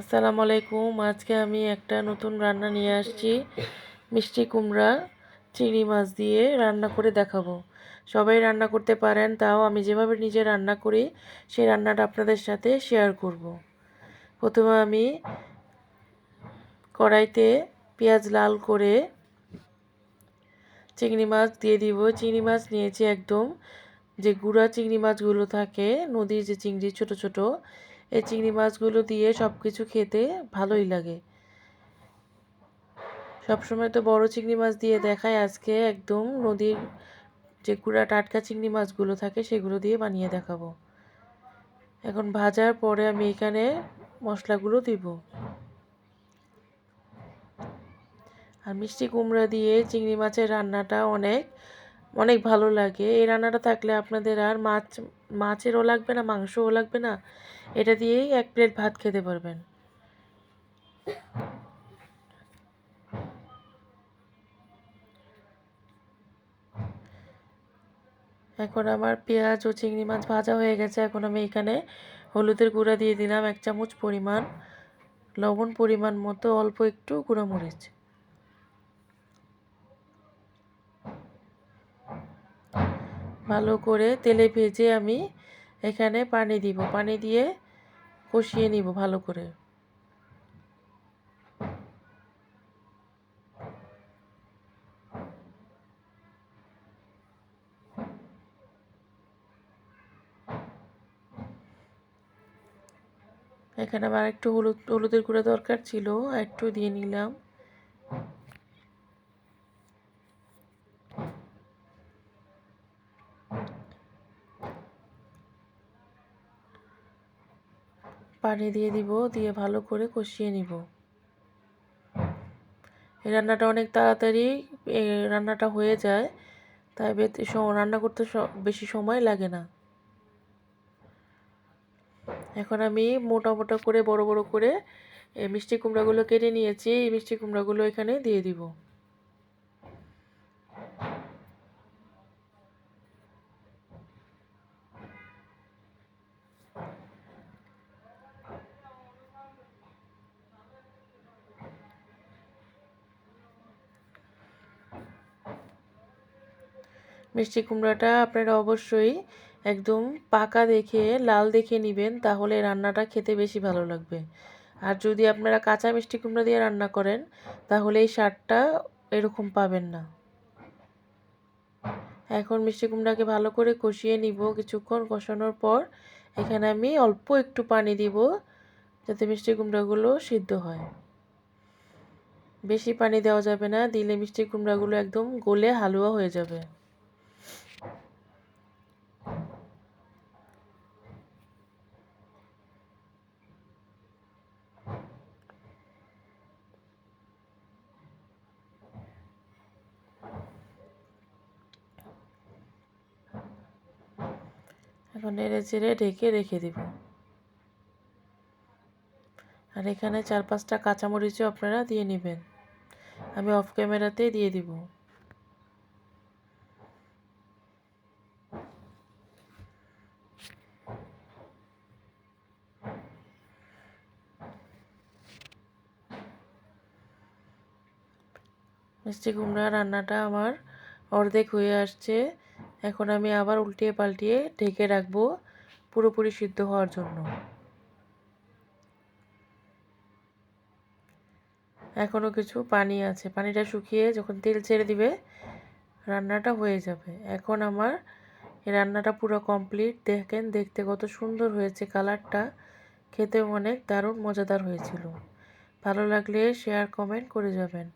আসসালামু আলাইকুম। আজকে আমি একটা নতুন রান্না নিয়ে আসছি। মিষ্টি কুমড়া, চিংড়ি মাছ দিয়ে রান্না করে দেখাবো। সবাই রান্না করতে পারেন, তাও আমি যেভাবে নিজে রান্না করি, সেই রান্নাটা আপনাদের সাথে শেয়ার করব। প্রথমে আমি কড়াইতে পেঁয়াজ লাল করে চিংড়ি মাছ দিয়ে দিব। চিংড়ি মাছ নিয়েছি একদম যে গুঁড়া চিংড়ি মাছগুলো থাকে, নদীর যে চিংড়ি ছোট ছোট এই চিংড়ি মাছগুলো দিয়ে সব কিছু খেতে ভালোই লাগে। সবসময় তো বড় চিংড়ি মাছ দিয়ে দেখায়, আজকে একদম নদীর যে গুঁড়া টাটকা চিংড়ি মাছগুলো থাকে সেগুলো দিয়ে বানিয়ে দেখাবো। এখন ভাজার পরে আমি এখানে মশলাগুলো দিব। আর মিষ্টি কুমড়া দিয়ে চিংড়ি মাছের রান্নাটা অনেক অনেক ভালো লাগে। এই রান্নাটা থাকলে আপনাদের আর মাছ মাছেরও লাগবে না, মাংসও লাগবে না। এটা দিয়েই এক প্লেট ভাত খেতে পারবেন। এখন আমার পেঁয়াজ ও চিংড়ি মাছ ভাজা হয়ে গেছে। এখন আমি এখানে হলুদের গুঁড়া দিয়ে দিলাম এক চামচ পরিমাণ, লবণ পরিমাণ মতো অল্প একটু গুঁড়ো মরিচ ভালো করে তেলে ভেজে আমি এখানে পানি দিব। পানি দিয়ে কষিয়ে নিব ভালো করে। এখানে আমার একটু হলুদ, হলুদের গুঁড়া দরকার ছিল, একটু দিয়ে নিলাম। পানি দিয়ে দিব, দিয়ে ভালো করে কষিয়ে নিব। এই রান্নাটা অনেক তাড়াতাড়ি রান্নাটা হয়ে যায়, তাই রান্না করতে বেশি সময় লাগে না। এখন আমি মোটা মোটা করে, বড় বড় করে মিষ্টি কুমড়াগুলো কেটে নিয়েছি, এই মিষ্টি কুমড়াগুলো এখানে দিয়ে দিব। মিষ্টি কুমড়াটা আপনারা অবশ্যই একদম পাকা দেখে, লাল দেখে নেবেন, তাহলে রান্নাটা খেতে বেশি ভালো লাগবে। আর যদি আপনারা কাঁচা মিষ্টি কুমড়া দিয়ে রান্না করেন, তাহলে এই স্বাদটা এরকম পাবেন না। এখন মিষ্টি কুমড়াকে ভালো করে কষিয়ে নিব। কিছুক্ষণ কষানোর পর এখানে আমি অল্প একটু পানি দিব, যাতে মিষ্টি কুমড়াগুলো সিদ্ধ হয়। বেশি পানি দেওয়া যাবে না, দিলে মিষ্টি কুমড়াগুলো একদম গলে হালুয়া হয়ে যাবে। এখন নেড়ে চেড়ে ঢেকে রেখে দিব। আর এখানে চার পাঁচটা কাঁচামরিচও আপনারা দিয়ে নেবেন। আমি অফ ক্যামেরাতেই দিয়ে দিব। মিষ্টি কুমড়া রান্নাটা আমার অর্ধেক হয়ে আসছে। এখন আমি আবার উল্টিয়ে পাল্টিয়ে ঢেকে রাখব পুরোপুরি সিদ্ধ হওয়ার জন্য। এখনও কিছু পানি আছে। পানিটা শুকিয়ে যখন তেল ছেড়ে দিবে, রান্নাটা হয়ে যাবে। এখন আমার রান্নাটা পুরো কমপ্লিট। দেখেন, দেখতে কত সুন্দর হয়েছে কালারটা। খেতে অনেক দারুণ, মজাদার হয়েছিল। ভালো লাগলে শেয়ার, কমেন্ট করে যাবেন।